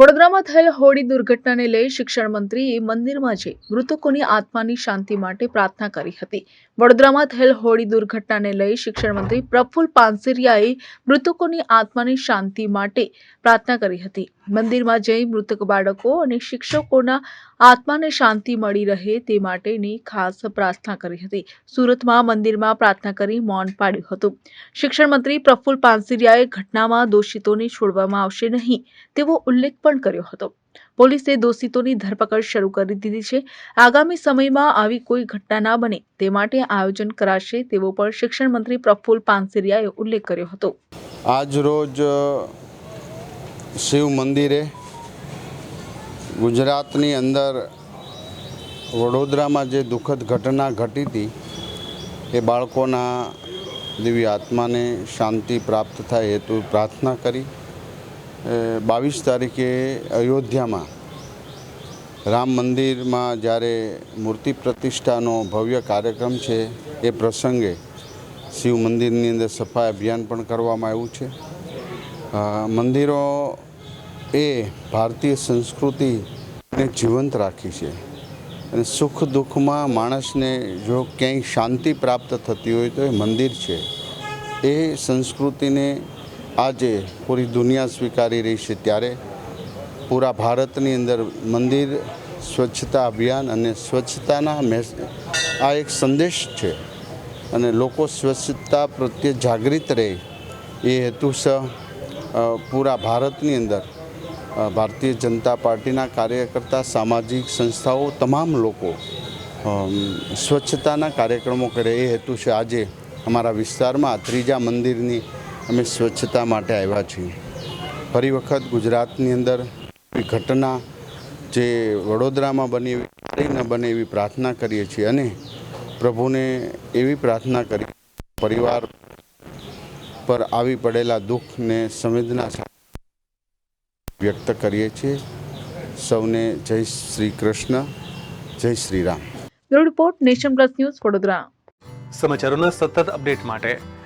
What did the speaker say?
વડોદરામાં થયેલ હોળી દુર્ઘટનાને લઈ શિક્ષણ મંત્રીએ મંદિરમાં જઈ મૃતકોની આત્માની શાંતિ માટે પ્રાર્થના કરી હતી. વડોદરામાં થયેલ હોળી દુર્ઘટનાને લઈ શિક્ષણ મંત્રી પ્રફુલ પાનસેરિયાએ મૃતકોની આત્માની શાંતિ માટે પ્રાર્થના કરી હતી. મંદિરમાં જઈ મૃતક બાળકો અને શિક્ષકોના આત્માને શાંતિ મળી રહે તે માટેની ખાસ પ્રાર્થના કરી હતી. સુરતમાં મંદિરમાં પ્રાર્થના કરી મૌન પાડ્યું હતું. શિક્ષણ મંત્રી પ્રફુલ પાનસરિયાએ ઘટનામાં દોષિતોને છોડવામાં આવશે નહીં તેવો ઉલ્લેખ પણ કર્યો હતો. પોલીસે દોષિતોની ધરપકડ શરૂ કરી દીધી છે. આગામી સમયમાં આવી કોઈ ઘટના ના બને તે માટે આયોજન કરાશે તેવો પણ શિક્ષણ મંત્રી પ્રફુલ પાનસરિયાએ ઉલ્લેખ કર્યો હતો. આજ રોજ શિવ મંદિરે ગુજરાતની અંદર વડોદરામાં જે દુઃખદ ઘટના ઘટી હતી, એ બાળકોના દિવ્ય આત્માને શાંતિ પ્રાપ્ત થાય, હેતુ પ્રાર્થના કરી. બાવીસ તારીખે અયોધ્યામાં રામ મંદિરમાં જ્યારે મૂર્તિ પ્રતિષ્ઠાનો ભવ્ય કાર્યક્રમ છે, એ પ્રસંગે શિવ મંદિરની અંદર સફાઈ અભિયાન પણ કરવામાં આવ્યું છે. મંદિરો એ ભારતીય સંસ્કૃતિને જીવંત રાખી છે અને સુખ દુઃખમાં માણસને જો ક્યાંય શાંતિ પ્રાપ્ત થતી હોય તો એ મંદિર છે. એ સંસ્કૃતિને આજે પૂરી દુનિયા સ્વીકારી રહી છે ત્યારે પૂરા ભારતની અંદર મંદિર, સ્વચ્છતા અભિયાન અને સ્વચ્છતાના મેસ, આ એક સંદેશ છે અને લોકો સ્વચ્છતા પ્રત્યે જાગૃત રહે એ હેતુસર પૂરા ભારતની અંદર ભારતીય જનતા પાર્ટીના કાર્યકર્તા, સામાજિક સંસ્થાઓ, તમામ લોકો સ્વચ્છતાના કાર્યક્રમો કરે એ હેતુ છે. આજે અમારા વિસ્તારમાં ત્રીજા મંદિરની અમે સ્વચ્છતા માટે આવ્યા છીએ. ફરી વખત ગુજરાતની અંદર ઘટના જે વડોદરામાં બની એવી ક્યારેય ન બને એવી પ્રાર્થના કરીએ છીએ અને પ્રભુને એવી પ્રાર્થના કરી પરિવાર પર આવી પડેલા દુઃખને સંવેદના વ્યક્ત કરીએ છીએ. સૌને Jai Shri Krishna Jai Shri Ram. Report Nation Plus News Vadodara. સમાચારોના સતત અપડેટ માટે